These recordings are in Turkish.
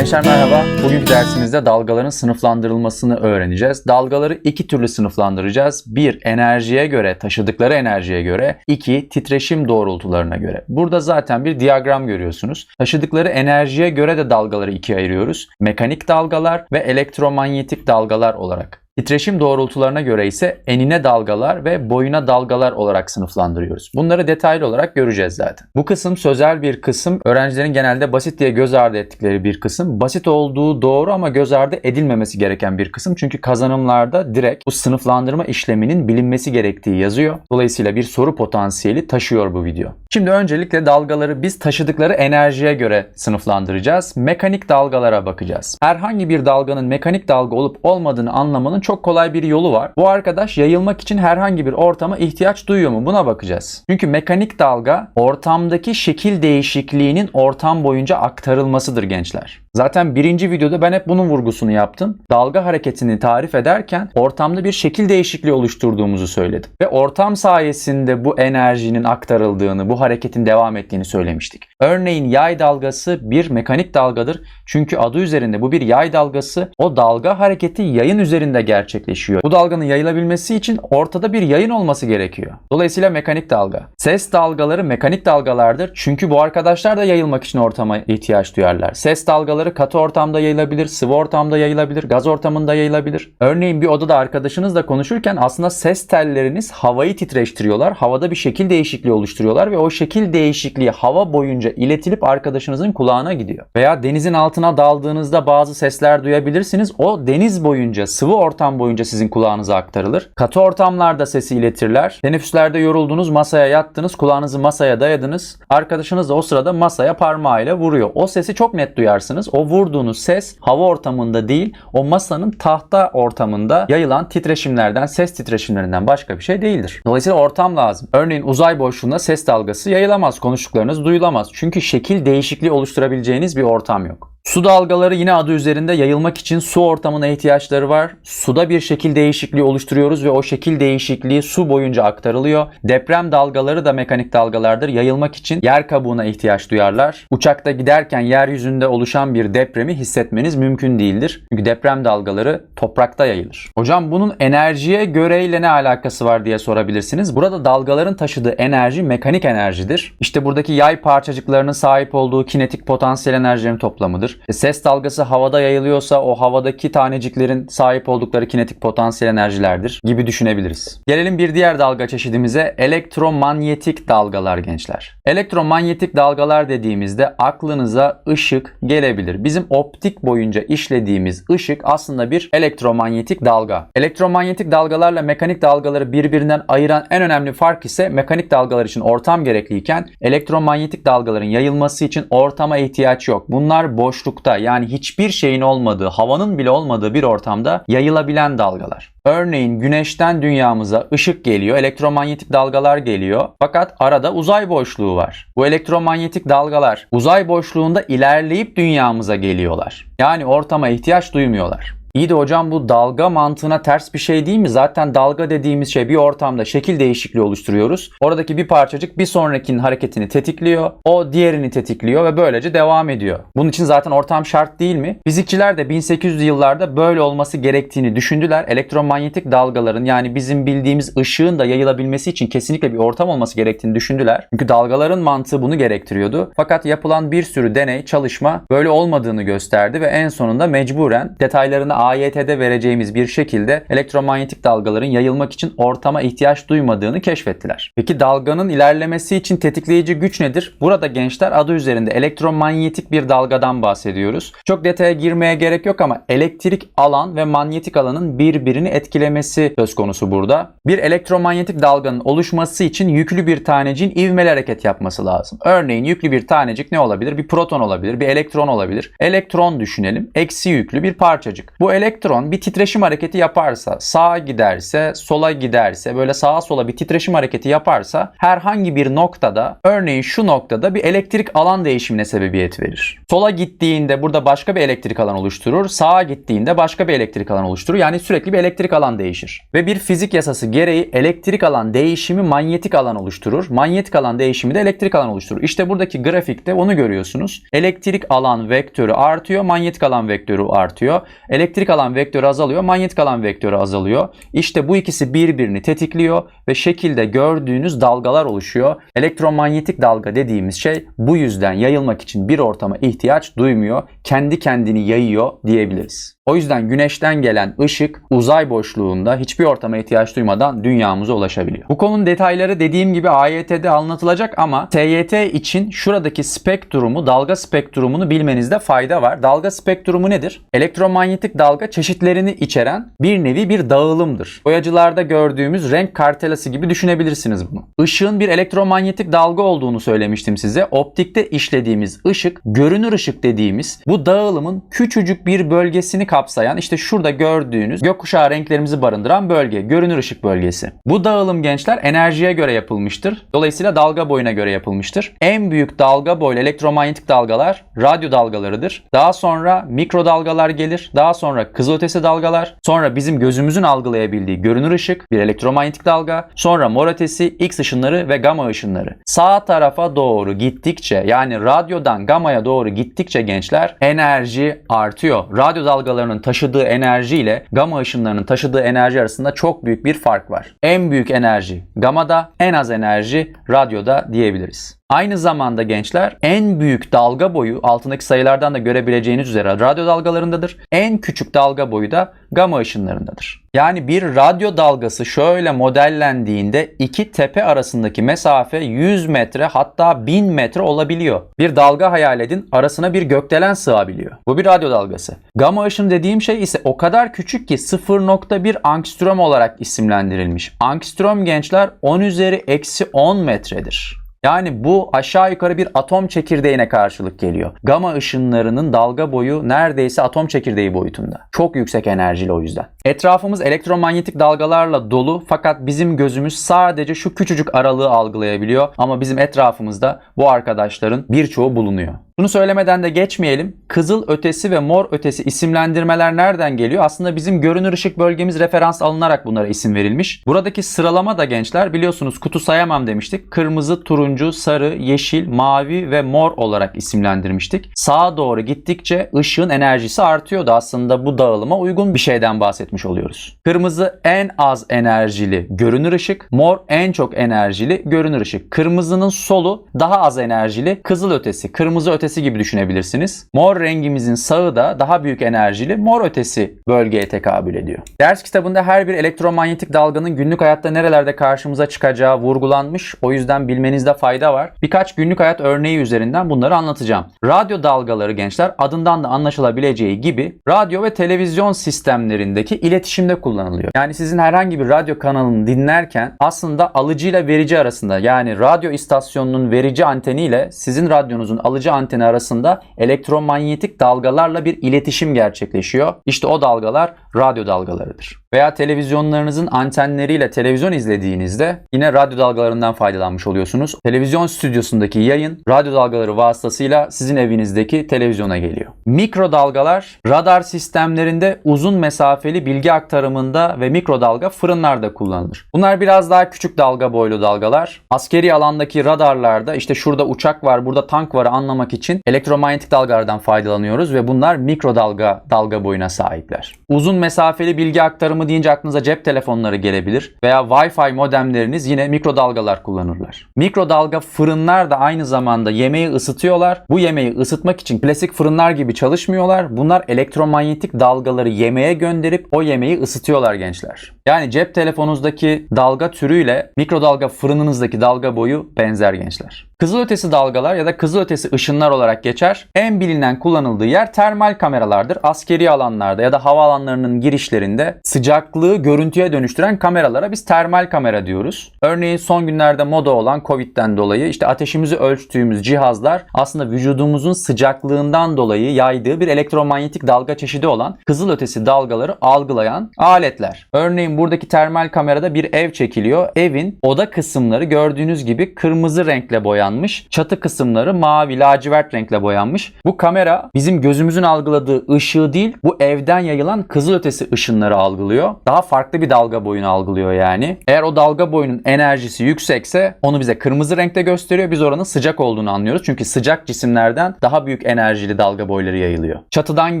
Gençler merhaba. Bugünkü dersimizde dalgaların sınıflandırılmasını öğreneceğiz. Dalgaları iki türlü sınıflandıracağız. Bir, enerjiye göre, taşıdıkları enerjiye göre. iki titreşim doğrultularına göre. Burada zaten bir diyagram görüyorsunuz. Taşıdıkları enerjiye göre de dalgaları ikiye ayırıyoruz. Mekanik dalgalar ve elektromanyetik dalgalar olarak. Titreşim doğrultularına göre ise enine dalgalar ve boyuna dalgalar olarak sınıflandırıyoruz. Bunları detaylı olarak göreceğiz zaten. Bu kısım sözel bir kısım. Öğrencilerin genelde basit diye göz ardı ettikleri bir kısım. Basit olduğu doğru ama göz ardı edilmemesi gereken bir kısım. Çünkü kazanımlarda direkt bu sınıflandırma işleminin bilinmesi gerektiği yazıyor. Dolayısıyla bir soru potansiyeli taşıyor bu video. Şimdi öncelikle dalgaları biz taşıdıkları enerjiye göre sınıflandıracağız. Mekanik dalgalara bakacağız. Herhangi bir dalganın mekanik dalga olup olmadığını anlamanın çok kolay bir yolu var. Bu arkadaş yayılmak için herhangi bir ortama ihtiyaç duyuyor mu? Buna bakacağız. Çünkü mekanik dalga ortamdaki şekil değişikliğinin ortam boyunca aktarılmasıdır gençler. Zaten birinci videoda ben hep bunun vurgusunu yaptım. Dalga hareketini tarif ederken ortamda bir şekil değişikliği oluşturduğumuzu söyledim. Ve ortam sayesinde bu enerjinin aktarıldığını, bu hareketin devam ettiğini söylemiştik. Örneğin yay dalgası bir mekanik dalgadır. Çünkü adı üzerinde bu bir yay dalgası. O dalga hareketi yayın üzerinde gerçekleşiyor. Bu dalganın yayılabilmesi için ortada bir yayın olması gerekiyor. Dolayısıyla mekanik dalga. Ses dalgaları mekanik dalgalardır. Çünkü bu arkadaşlar da yayılmak için ortama ihtiyaç duyarlar. Ses dalgaları katı ortamda yayılabilir, sıvı ortamda yayılabilir, gaz ortamında yayılabilir. Örneğin bir odada arkadaşınızla konuşurken aslında ses telleriniz havayı titreştiriyorlar. Havada bir şekil değişikliği oluşturuyorlar ve o şekil değişikliği hava boyunca iletilip arkadaşınızın kulağına gidiyor. Veya denizin altına daldığınızda bazı sesler duyabilirsiniz. O deniz boyunca, sıvı ortam boyunca sizin kulağınıza aktarılır. Katı ortamlarda sesi iletirler. Teneffüslerde yoruldunuz, masaya yattınız, kulağınızı masaya dayadınız. Arkadaşınız da o sırada masaya parmağıyla vuruyor. O sesi çok net duyarsınız. O vurduğunuz ses hava ortamında değil, o masanın tahta ortamında yayılan titreşimlerden, ses titreşimlerinden başka bir şey değildir. Dolayısıyla ortam lazım. Örneğin uzay boşluğunda ses dalgası yayılamaz, konuştuklarınız duyulamaz. Çünkü şekil değişikliği oluşturabileceğiniz bir ortam yok. Su dalgaları yine adı üzerinde yayılmak için su ortamına ihtiyaçları var. Suda bir şekil değişikliği oluşturuyoruz ve o şekil değişikliği su boyunca aktarılıyor. Deprem dalgaları da mekanik dalgalardır. Yayılmak için yer kabuğuna ihtiyaç duyarlar. Uçakta giderken yeryüzünde oluşan bir depremi hissetmeniz mümkün değildir. Çünkü deprem dalgaları toprakta yayılır. Hocam bunun enerjiye göreyle ne alakası var diye sorabilirsiniz. Burada dalgaların taşıdığı enerji mekanik enerjidir. İşte buradaki yay parçacıklarının sahip olduğu kinetik potansiyel enerjilerin toplamıdır. E, Ses dalgası havada yayılıyorsa o havadaki taneciklerin sahip oldukları kinetik potansiyel enerjilerdir gibi düşünebiliriz. Gelelim bir diğer dalga çeşidimize elektromanyetik dalgalar gençler. Elektromanyetik dalgalar dediğimizde aklınıza ışık gelebilir. Bizim optik boyunca işlediğimiz ışık aslında bir elektromanyetik dalga. Elektromanyetik dalgalarla mekanik dalgaları birbirinden ayıran en önemli fark ise mekanik dalgalar için ortam gerekliyken elektromanyetik dalgaların yayılması için ortama ihtiyaç yok. Bunlar boşlukta yani hiçbir şeyin olmadığı, havanın bile olmadığı bir ortamda yayılabilen dalgalar. Örneğin güneşten dünyamıza ışık geliyor, elektromanyetik dalgalar geliyor. Fakat arada uzay boşluğu var. Bu elektromanyetik dalgalar uzay boşluğunda ilerleyip dünyamıza geliyorlar. Yani ortama ihtiyaç duymuyorlar. İyi de hocam bu dalga mantığına ters bir şey değil mi? Zaten dalga dediğimiz şey bir ortamda şekil değişikliği oluşturuyoruz. Oradaki bir parçacık bir sonrakinin hareketini tetikliyor. O diğerini tetikliyor ve böylece devam ediyor. Bunun için zaten ortam şart değil mi? Fizikçiler de 1800'lü yıllarda böyle olması gerektiğini düşündüler. Elektromanyetik dalgaların yani bizim bildiğimiz ışığın da yayılabilmesi için kesinlikle bir ortam olması gerektiğini düşündüler. Çünkü dalgaların mantığı bunu gerektiriyordu. Fakat yapılan bir sürü deney, çalışma böyle olmadığını gösterdi ve en sonunda mecburen detaylarını AYT'de vereceğimiz bir şekilde elektromanyetik dalgaların yayılmak için ortama ihtiyaç duymadığını keşfettiler. Peki dalganın ilerlemesi için tetikleyici güç nedir? Burada gençler adı üzerinde elektromanyetik bir dalgadan bahsediyoruz. Çok detaya girmeye gerek yok ama elektrik alan ve manyetik alanın birbirini etkilemesi söz konusu burada. Bir elektromanyetik dalganın oluşması için yüklü bir taneciğin ivmeli hareket yapması lazım. Örneğin yüklü bir tanecik ne olabilir? Bir proton olabilir, bir elektron olabilir. Elektron düşünelim. Eksi yüklü bir parçacık. Bu Elektron bir titreşim hareketi yaparsa, sağa giderse, sola giderse, böyle sağa sola bir titreşim hareketi yaparsa herhangi bir noktada, örneğin şu noktada bir elektrik alan değişimine sebebiyet verir. Sola gittiğinde burada başka bir elektrik alan oluşturur, sağa gittiğinde başka bir elektrik alan oluşturur. Yani sürekli bir elektrik alan değişir. Ve bir fizik yasası gereği elektrik alan değişimi manyetik alan oluşturur. Manyetik alan değişimi de elektrik alan oluşturur. İşte buradaki grafikte onu görüyorsunuz. Elektrik alan vektörü artıyor, manyetik alan vektörü artıyor. Elektrik alan vektörü azalıyor, manyetik alan vektörü azalıyor. İşte bu ikisi birbirini tetikliyor ve şekilde gördüğünüz dalgalar oluşuyor. Elektromanyetik dalga dediğimiz şey bu yüzden yayılmak için bir ortama ihtiyaç duymuyor. Kendi kendini yayıyor diyebiliriz. O yüzden güneşten gelen ışık uzay boşluğunda hiçbir ortama ihtiyaç duymadan dünyamıza ulaşabiliyor. Bu konunun detayları dediğim gibi AYT'de anlatılacak ama TYT için şuradaki spektrumu, dalga spektrumunu bilmenizde fayda var. Dalga spektrumu nedir? Elektromanyetik dalga çeşitlerini içeren bir nevi bir dağılımdır. Boyacılarda gördüğümüz renk kartelası gibi düşünebilirsiniz bunu. Işığın bir elektromanyetik dalga olduğunu söylemiştim size. Optikte işlediğimiz ışık, görünür ışık dediğimiz bu dağılımın küçücük bir bölgesini kapsayan işte şurada gördüğünüz gökkuşağı renklerimizi barındıran bölge, görünür ışık bölgesi. Bu dağılım gençler enerjiye göre yapılmıştır. Dolayısıyla dalga boyuna göre yapılmıştır. En büyük dalga boylu elektromanyetik dalgalar radyo dalgalarıdır. Daha sonra mikrodalgalar gelir. Daha sonra kızılötesi dalgalar. Sonra bizim gözümüzün algılayabildiği görünür ışık, bir elektromanyetik dalga. Sonra mor ötesi, X ışınları ve gamma ışınları. Sağ tarafa doğru gittikçe yani radyodan gammaya doğru gittikçe gençler enerji artıyor. Radyo dalgalarının taşıdığı enerji ile gamma ışınlarının taşıdığı enerji arasında çok büyük bir fark var. En büyük enerji gammada, en az enerji radyoda diyebiliriz. Aynı zamanda gençler en büyük dalga boyu altındaki sayılardan da görebileceğiniz üzere radyo dalgalarındadır. En küçük dalga boyu da gamma ışınlarındadır. Yani bir radyo dalgası şöyle modellendiğinde iki tepe arasındaki mesafe 100 metre hatta 1000 metre olabiliyor. Bir dalga hayal edin arasına bir gökdelen sığabiliyor. Bu bir radyo dalgası. Gamma ışın dediğim şey ise o kadar küçük ki 0.1 angstrom olarak isimlendirilmiş. Angstrom gençler 10 üzeri eksi 10 metredir. Yani bu aşağı yukarı bir atom çekirdeğine karşılık geliyor. Gama ışınlarının dalga boyu neredeyse atom çekirdeği boyutunda. Çok yüksek enerjili o yüzden. Etrafımız elektromanyetik dalgalarla dolu fakat bizim gözümüz sadece şu küçücük aralığı algılayabiliyor ama bizim etrafımızda bu arkadaşların birçoğu bulunuyor. Bunu söylemeden de geçmeyelim. Kızıl ötesi ve mor ötesi isimlendirmeler nereden geliyor? Aslında bizim görünür ışık bölgemiz referans alınarak bunlara isim verilmiş. Buradaki sıralama da gençler biliyorsunuz kutu sayamam demiştik. Kırmızı, turuncu, sarı, yeşil, mavi ve mor olarak isimlendirmiştik. Sağa doğru gittikçe ışığın enerjisi artıyordu. Aslında bu dağılıma uygun bir şeyden bahsetmiş oluyoruz. Kırmızı en az enerjili görünür ışık, mor en çok enerjili görünür ışık. Kırmızının solu daha az enerjili kızıl ötesi, kırmızı ötesi gibi düşünebilirsiniz. Mor rengimizin sağı da daha büyük enerjili mor ötesi bölgeye tekabül ediyor. Ders kitabında her bir elektromanyetik dalganın günlük hayatta nerelerde karşımıza çıkacağı vurgulanmış. O yüzden bilmenizde fayda var. Birkaç günlük hayat örneği üzerinden bunları anlatacağım. Radyo dalgaları gençler adından da anlaşılabileceği gibi radyo ve televizyon sistemlerindeki iletişimde kullanılıyor. Yani sizin herhangi bir radyo kanalını dinlerken aslında alıcı ile verici arasında yani radyo istasyonunun verici anteniyle sizin radyonuzun alıcı anteni arasında elektromanyetik dalgalarla bir iletişim gerçekleşiyor. İşte o dalgalar radyo dalgalarıdır. Veya televizyonlarınızın antenleriyle televizyon izlediğinizde yine radyo dalgalarından faydalanmış oluyorsunuz. Televizyon stüdyosundaki yayın radyo dalgaları vasıtasıyla sizin evinizdeki televizyona geliyor. Mikrodalgalar radar sistemlerinde uzun mesafeli bilgi aktarımında ve mikrodalga fırınlarda kullanılır. Bunlar biraz daha küçük dalga boylu dalgalar. Askeri alandaki radarlarda işte şurada uçak var, burada tank var anlamak için elektromanyetik dalgalardan faydalanıyoruz ve bunlar mikrodalga dalga boyuna sahipler. Uzun mesafeli bilgi aktarımı deyince aklınıza cep telefonları gelebilir veya Wi-Fi modemleriniz yine mikrodalgalar kullanırlar. Mikrodalga fırınlar da aynı zamanda yemeği ısıtıyorlar. Bu yemeği ısıtmak için klasik fırınlar gibi çalışmıyorlar. Bunlar elektromanyetik dalgaları yemeğe gönderip o yemeği ısıtıyorlar gençler. Yani cep telefonunuzdaki dalga türüyle mikrodalga fırınınızdaki dalga boyu benzer gençler. Kızılötesi dalgalar ya da kızılötesi ışınlar olarak geçer. En bilinen kullanıldığı yer termal kameralardır. Askeri alanlarda ya da havaalanlarının girişlerinde sıcaklığı görüntüye dönüştüren kameralara biz termal kamera diyoruz. Örneğin son günlerde moda olan Covid'den dolayı işte ateşimizi ölçtüğümüz cihazlar aslında vücudumuzun sıcaklığından dolayı yaydığı bir elektromanyetik dalga çeşidi olan kızılötesi dalgaları algılayan aletler. Örneğin buradaki termal kamerada bir ev çekiliyor. Evin oda kısımları gördüğünüz gibi kırmızı renkle boyanmış. Çatı kısımları mavi, lacivert renkle boyanmış. Bu kamera bizim gözümüzün algıladığı ışığı değil, bu evden yayılan kızılötesi ışınları algılıyor. Daha farklı bir dalga boyunu algılıyor yani. Eğer o dalga boyunun enerjisi yüksekse onu bize kırmızı renkte gösteriyor. Biz oranın sıcak olduğunu anlıyoruz. Çünkü sıcak cisimlerden daha büyük enerjili dalga boyları yayılıyor. Çatıdan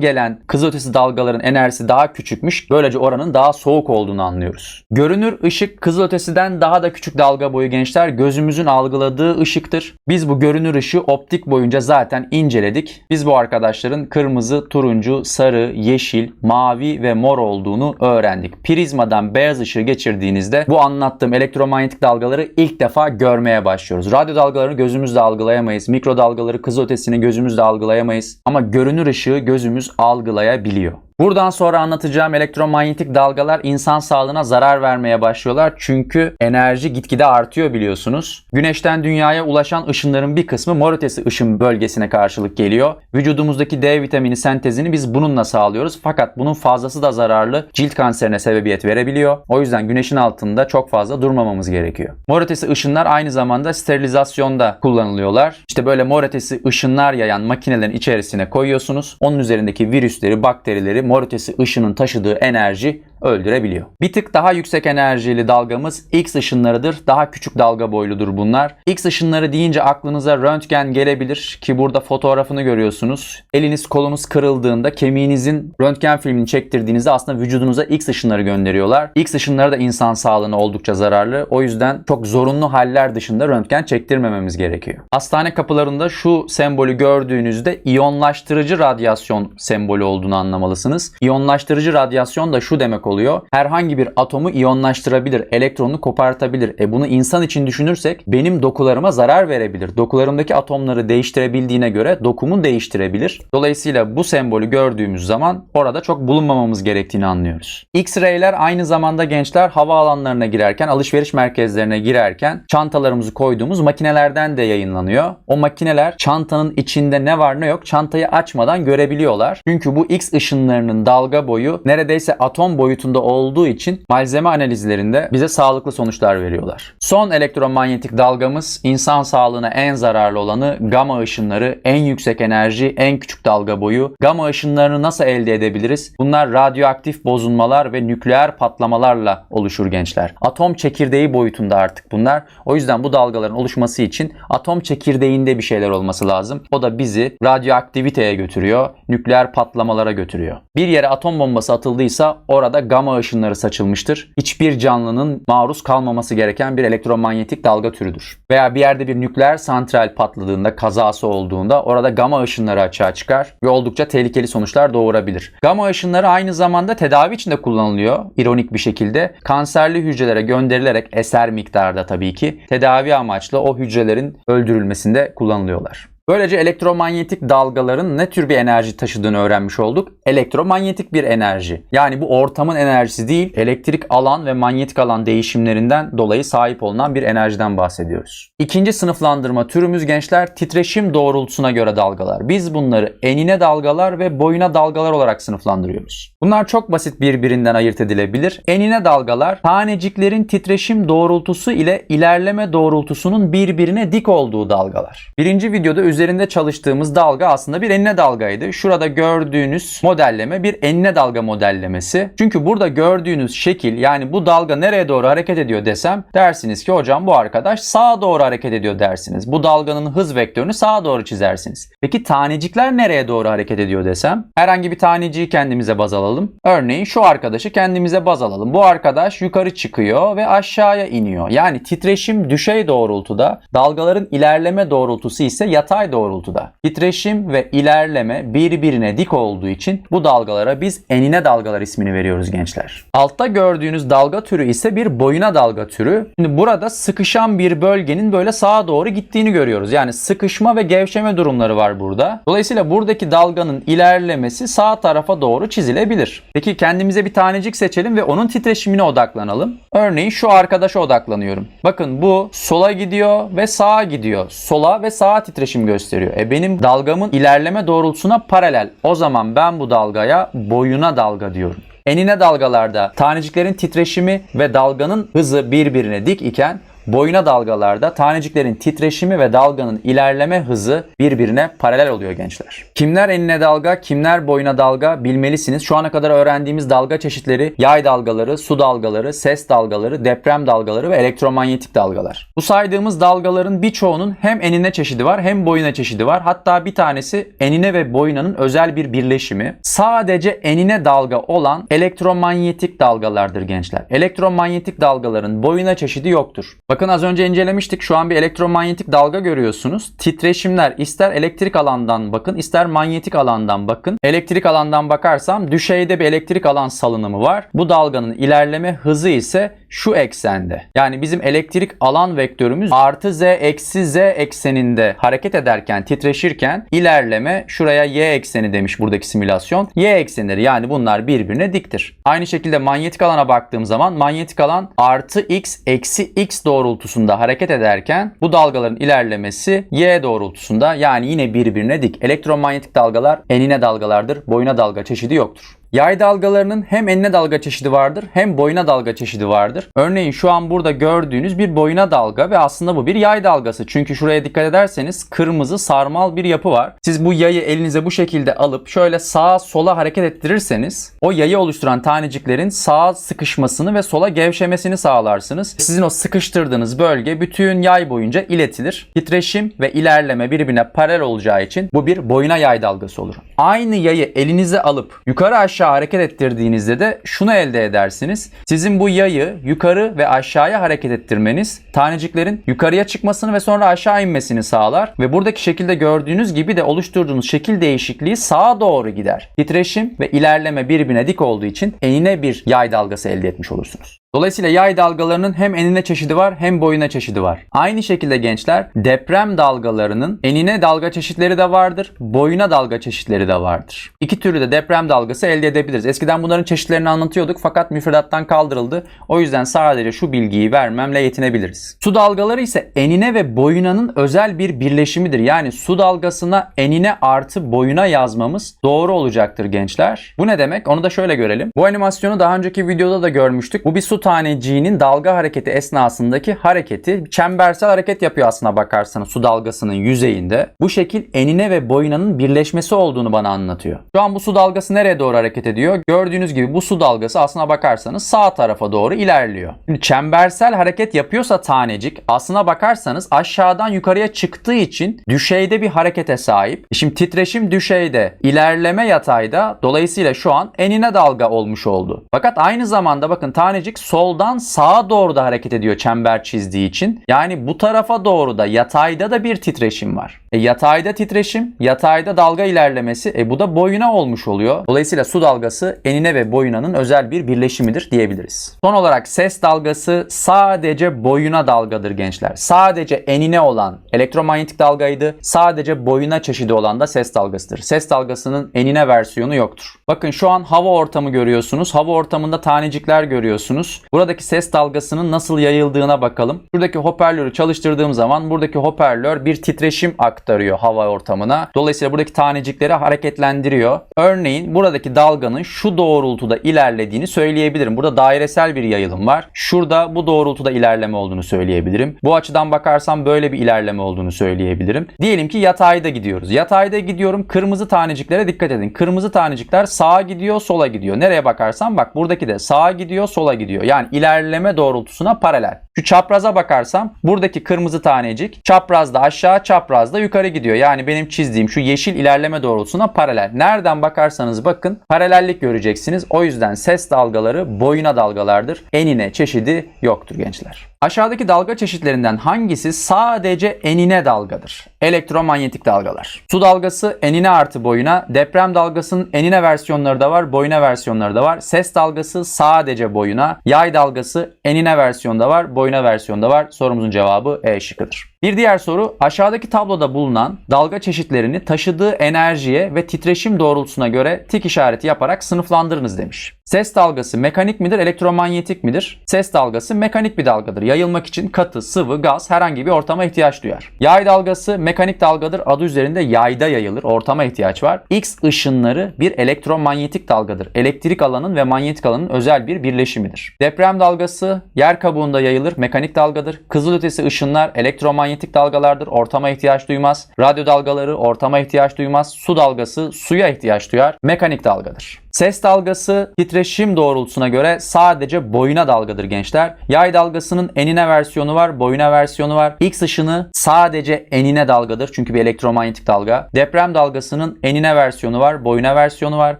gelen kızılötesi dalgaların enerjisi daha küçükmüş. Böylece oranın daha soğuk olduğunu anlıyoruz. Görünür ışık kızılötesiden daha da küçük dalga boyu gençler gözümüzün algıladığı ışıktır. Biz bu görünür ışığı optik boyunca zaten inceledik. Biz bu arkadaşların kırmızı, turuncu, sarı, yeşil, mavi ve mor olduğunu öğrendik. Prizmadan beyaz ışığı geçirdiğinizde bu anlattığım elektromanyetik dalgaları ilk defa görmeye başlıyoruz. Radyo dalgalarını gözümüzle algılayamayız. Mikrodalgaları, kızılötesini gözümüzle algılayamayız. Ama görünür ışığı gözümüz algılayabiliyor. Buradan sonra anlatacağım elektromanyetik dalgalar insan sağlığına zarar vermeye başlıyorlar. Çünkü enerji gitgide artıyor biliyorsunuz. Güneşten dünyaya ulaşan ışınların bir kısmı mor ötesi ışın bölgesine karşılık geliyor. Vücudumuzdaki D vitamini sentezini biz bununla sağlıyoruz. Fakat bunun fazlası da zararlı. Cilt kanserine sebebiyet verebiliyor. O yüzden güneşin altında çok fazla durmamamız gerekiyor. Mor ötesi ışınlar aynı zamanda sterilizasyonda kullanılıyorlar. İşte böyle mor ötesi ışınlar yayan makinelerin içerisine koyuyorsunuz. Onun üzerindeki virüsleri, bakterileri mor ötesi ışının taşıdığı enerji öldürebiliyor. Bir tık daha yüksek enerjili dalgamız X ışınlarıdır. Daha küçük dalga boyludur bunlar. X ışınları deyince aklınıza röntgen gelebilir ki burada fotoğrafını görüyorsunuz. Eliniz kolunuz kırıldığında kemiğinizin röntgen filmini çektirdiğinizde aslında vücudunuza X ışınları gönderiyorlar. X ışınları da insan sağlığına oldukça zararlı. O yüzden çok zorunlu haller dışında röntgen çektirmememiz gerekiyor. Hastane kapılarında şu sembolü gördüğünüzde iyonlaştırıcı radyasyon sembolü olduğunu anlamalısınız. İyonlaştırıcı radyasyon da şu demek oluyor. Herhangi bir atomu iyonlaştırabilir, elektronunu kopartabilir. E bunu insan için düşünürsek benim dokularıma zarar verebilir. Dokularımdaki atomları değiştirebildiğine göre dokumu değiştirebilir. Dolayısıyla bu sembolü gördüğümüz zaman orada çok bulunmamamız gerektiğini anlıyoruz. X-ray'ler aynı zamanda gençler havaalanlarına girerken, alışveriş merkezlerine girerken çantalarımızı koyduğumuz makinelerden de yayınlanıyor. O makineler çantanın içinde ne var ne yok çantayı açmadan görebiliyorlar. Çünkü bu X ışınlarının dalga boyu neredeyse atom boyutunda olduğu için malzeme analizlerinde bize sağlıklı sonuçlar veriyorlar. Son elektromanyetik dalgamız insan sağlığına en zararlı olanı gama ışınları, en yüksek enerji, en küçük dalga boyu. Gama ışınlarını nasıl elde edebiliriz? Bunlar radyoaktif bozulmalar ve nükleer patlamalarla oluşur gençler. Atom çekirdeği boyutunda artık bunlar. O yüzden bu dalgaların oluşması için atom çekirdeğinde bir şeyler olması lazım. O da bizi radyoaktiviteye götürüyor, nükleer patlamalara götürüyor. Bir yere atom bombası atıldıysa orada gama ışınları saçılmıştır. Hiçbir canlının maruz kalmaması gereken bir elektromanyetik dalga türüdür. Veya bir yerde bir nükleer santral patladığında, kazası olduğunda orada gama ışınları açığa çıkar ve oldukça tehlikeli sonuçlar doğurabilir. Gama ışınları aynı zamanda tedavi için de kullanılıyor. ironik bir şekilde kanserli hücrelere gönderilerek eser miktarda tabii ki tedavi amaçlı o hücrelerin öldürülmesinde kullanılıyorlar. Böylece elektromanyetik dalgaların ne tür bir enerji taşıdığını öğrenmiş olduk. Elektromanyetik bir enerji. Yani bu ortamın enerjisi değil, elektrik alan ve manyetik alan değişimlerinden dolayı sahip olunan bir enerjiden bahsediyoruz. İkinci sınıflandırma türümüz gençler titreşim doğrultusuna göre dalgalar. Biz bunları enine dalgalar ve boyuna dalgalar olarak sınıflandırıyoruz. Bunlar çok basit birbirinden ayırt edilebilir. Enine dalgalar taneciklerin titreşim doğrultusu ile ilerleme doğrultusunun birbirine dik olduğu dalgalar. Birinci videoda üzerinde çalıştığımız dalga aslında bir enine dalgaydı. Şurada gördüğünüz modelleme bir enine dalga modellemesi. Çünkü burada gördüğünüz şekil yani bu dalga nereye doğru hareket ediyor desem dersiniz ki hocam bu arkadaş sağa doğru hareket ediyor dersiniz. Bu dalganın hız vektörünü sağa doğru çizersiniz. Peki tanecikler nereye doğru hareket ediyor desem herhangi bir taneciği kendimize baz alalım. Örneğin şu arkadaşı kendimize baz alalım. Bu arkadaş yukarı çıkıyor ve aşağıya iniyor. Yani titreşim düşey doğrultuda dalgaların ilerleme doğrultusu ise yatay yay doğrultuda. Titreşim ve ilerleme birbirine dik olduğu için bu dalgalara biz enine dalgalar ismini veriyoruz gençler. Altta gördüğünüz dalga türü ise bir boyuna dalga türü. Şimdi burada sıkışan bir bölgenin böyle sağa doğru gittiğini görüyoruz. Yani sıkışma ve gevşeme durumları var burada. Dolayısıyla buradaki dalganın ilerlemesi sağ tarafa doğru çizilebilir. Peki kendimize bir tanecik seçelim ve onun titreşimine odaklanalım. Örneğin şu arkadaşa odaklanıyorum. Bakın bu sola gidiyor ve sağa gidiyor. Sola ve sağa titreşim gösteriyor. E benim dalgamın ilerleme doğrultusuna paralel. O zaman ben bu dalgaya boyuna dalga diyorum. Enine dalgalarda taneciklerin titreşimi ve dalganın hızı birbirine dik iken boyuna dalgalarda taneciklerin titreşimi ve dalganın ilerleme hızı birbirine paralel oluyor gençler. Kimler enine dalga, kimler boyuna dalga bilmelisiniz. Şu ana kadar öğrendiğimiz dalga çeşitleri yay dalgaları, su dalgaları, ses dalgaları, deprem dalgaları ve elektromanyetik dalgalar. Bu saydığımız dalgaların birçoğunun hem enine çeşidi var hem boyuna çeşidi var. Hatta bir tanesi enine ve boyunanın özel bir birleşimi. Sadece enine dalga olan elektromanyetik dalgalardır gençler. Elektromanyetik dalgaların boyuna çeşidi yoktur. Bakın az önce incelemiştik. Şu an bir elektromanyetik dalga görüyorsunuz. Titreşimler ister elektrik alandan bakın ister manyetik alandan bakın. Elektrik alandan bakarsam düşeyde bir elektrik alan salınımı var. Bu dalganın ilerleme hızı ise şu eksende. Yani bizim elektrik alan vektörümüz artı z eksi z ekseninde hareket ederken titreşirken ilerleme şuraya y ekseni demiş buradaki simülasyon. Y eksenleri yani bunlar birbirine diktir. Aynı şekilde manyetik alana baktığım zaman manyetik alan artı x eksi x doğrultusunda hareket ederken bu dalgaların ilerlemesi y doğrultusunda yani yine birbirine dik. Elektromanyetik dalgalar enine dalgalardır. Boyuna dalga çeşidi yoktur. Yay dalgalarının hem enine dalga çeşidi vardır hem boyuna dalga çeşidi vardır. Örneğin şu an burada gördüğünüz bir boyuna dalga ve aslında bu bir yay dalgası. Çünkü şuraya dikkat ederseniz kırmızı sarmal bir yapı var. Siz bu yayı elinize bu şekilde alıp şöyle sağa sola hareket ettirirseniz o yayı oluşturan taneciklerin sağa sıkışmasını ve sola gevşemesini sağlarsınız. Sizin o sıkıştırdığınız bölge bütün yay boyunca iletilir. Titreşim ve ilerleme birbirine paralel olacağı için bu bir boyuna yay dalgası olur. Aynı yayı elinize alıp yukarı aşağı hareket ettirdiğinizde de şunu elde edersiniz. Sizin bu yayı yukarı ve aşağıya hareket ettirmeniz taneciklerin yukarıya çıkmasını ve sonra aşağı inmesini sağlar ve buradaki şekilde gördüğünüz gibi de oluşturduğunuz şekil değişikliği sağa doğru gider. Titreşim ve ilerleme birbirine dik olduğu için enine bir yay dalgası elde etmiş olursunuz. Dolayısıyla yay dalgalarının hem enine çeşidi var hem boyuna çeşidi var. Aynı şekilde gençler deprem dalgalarının enine dalga çeşitleri de vardır, boyuna dalga çeşitleri de vardır. İki türlü de deprem dalgası elde edebiliriz. Eskiden bunların çeşitlerini anlatıyorduk fakat müfredattan kaldırıldı. O yüzden sadece şu bilgiyi vermemle yetinebiliriz. Su dalgaları ise enine ve boyunanın özel bir birleşimidir. Yani su dalgasına enine artı boyuna yazmamız doğru olacaktır gençler. Bu ne demek? Onu da şöyle görelim. Bu animasyonu daha önceki videoda da görmüştük. Bu bir su taneciğinin dalga hareketi esnasındaki hareketi çembersel hareket yapıyor aslına bakarsanız su dalgasının yüzeyinde. Bu şekil enine ve boyunanın birleşmesi olduğunu bana anlatıyor. Şu an bu su dalgası nereye doğru hareket ediyor? Gördüğünüz gibi bu su dalgası aslına bakarsanız sağ tarafa doğru ilerliyor. Şimdi çembersel hareket yapıyorsa tanecik aslına bakarsanız aşağıdan yukarıya çıktığı için düşeyde bir harekete sahip. E Şimdi titreşim düşeyde, ilerleme yatayda dolayısıyla şu an enine dalga olmuş oldu. Fakat aynı zamanda bakın tanecik soldan sağa doğru da hareket ediyor çember çizdiği için. Yani bu tarafa doğru da yatayda da bir titreşim var. E yatayda titreşim, yatayda dalga ilerlemesi e bu da boyuna olmuş oluyor. Dolayısıyla su dalgası enine ve boyunanın özel bir birleşimidir diyebiliriz. Son olarak ses dalgası sadece boyuna dalgadır gençler. Sadece enine olan elektromanyetik dalgaydı. Sadece boyuna çeşidi olan da ses dalgasıdır. Ses dalgasının enine versiyonu yoktur. Bakın şu an hava ortamı görüyorsunuz. Hava ortamında tanecikler görüyorsunuz. Buradaki ses dalgasının nasıl yayıldığına bakalım. Buradaki hoparlörü çalıştırdığım zaman buradaki hoparlör bir titreşim aktarıyor hava ortamına. Dolayısıyla buradaki tanecikleri hareketlendiriyor. Örneğin buradaki dalganın şu doğrultuda ilerlediğini söyleyebilirim. Burada dairesel bir yayılım var. Şurada bu doğrultuda ilerleme olduğunu söyleyebilirim. Bu açıdan bakarsam böyle bir ilerleme olduğunu söyleyebilirim. Diyelim ki yatayda gidiyoruz. Yatayda gidiyorum. Kırmızı taneciklere dikkat edin. Kırmızı tanecikler sağa gidiyor, sola gidiyor. Nereye bakarsam bak buradaki de sağa gidiyor, sola gidiyor. Yani ilerleme doğrultusuna paralel. Şu çapraza bakarsam buradaki kırmızı tanecik çaprazda aşağı çaprazda yukarı gidiyor. Yani benim çizdiğim şu yeşil ilerleme doğrultusuna paralel. Nereden bakarsanız bakın paralellik göreceksiniz. O yüzden ses dalgaları boyuna dalgalardır. Enine çeşidi yoktur gençler. Aşağıdaki dalga çeşitlerinden hangisi sadece enine dalgadır? Elektromanyetik dalgalar. Su dalgası enine artı boyuna, deprem dalgasının enine versiyonları da var, boyuna versiyonları da var. Ses dalgası sadece boyuna, yay dalgası enine versiyonda var, boyuna versiyonda var. Sorumuzun cevabı E şıkkıdır. Bir diğer soru aşağıdaki tabloda bulunan dalga çeşitlerini taşıdığı enerjiye ve titreşim doğrultusuna göre tik işareti yaparak sınıflandırınız demiş. Ses dalgası mekanik midir, elektromanyetik midir? Ses dalgası mekanik bir dalgadır. Yayılmak için katı, sıvı, gaz herhangi bir ortama ihtiyaç duyar. Yay dalgası mekanik dalgadır. Adı üzerinde yayda yayılır. Ortama ihtiyaç var. X ışınları bir elektromanyetik dalgadır. Elektrik alanın ve manyetik alanın özel bir birleşimidir. Deprem dalgası yer kabuğunda yayılır. Mekanik dalgadır. Kızılötesi ışınlar elektromanyetik dalgalardır. Ortama ihtiyaç duymaz. Radyo dalgaları ortama ihtiyaç duymaz. Su dalgası suya ihtiyaç duyar. Mekanik dalgadır. Ses dalgası titreşim doğrultusuna göre sadece boyuna dalgadır gençler. Yay dalgasının enine versiyonu var, boyuna versiyonu var. X ışını sadece enine dalgadır çünkü bir elektromanyetik dalga. Deprem dalgasının enine versiyonu var, boyuna versiyonu var.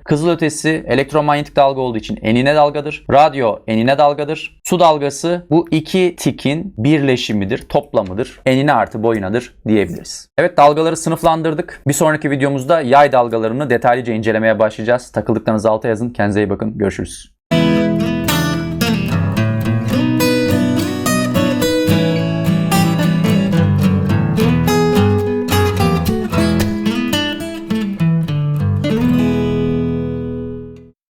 Kızılötesi elektromanyetik dalga olduğu için enine dalgadır. Radyo enine dalgadır. Su dalgası bu iki tikin birleşimidir, toplamıdır. Enine artı boyunadır diyebiliriz. Evet dalgaları sınıflandırdık. Bir sonraki videomuzda yay dalgalarını detaylıca incelemeye başlayacağız. Takıldıklarınızı alta yazın. Kendinize iyi bakın. Görüşürüz.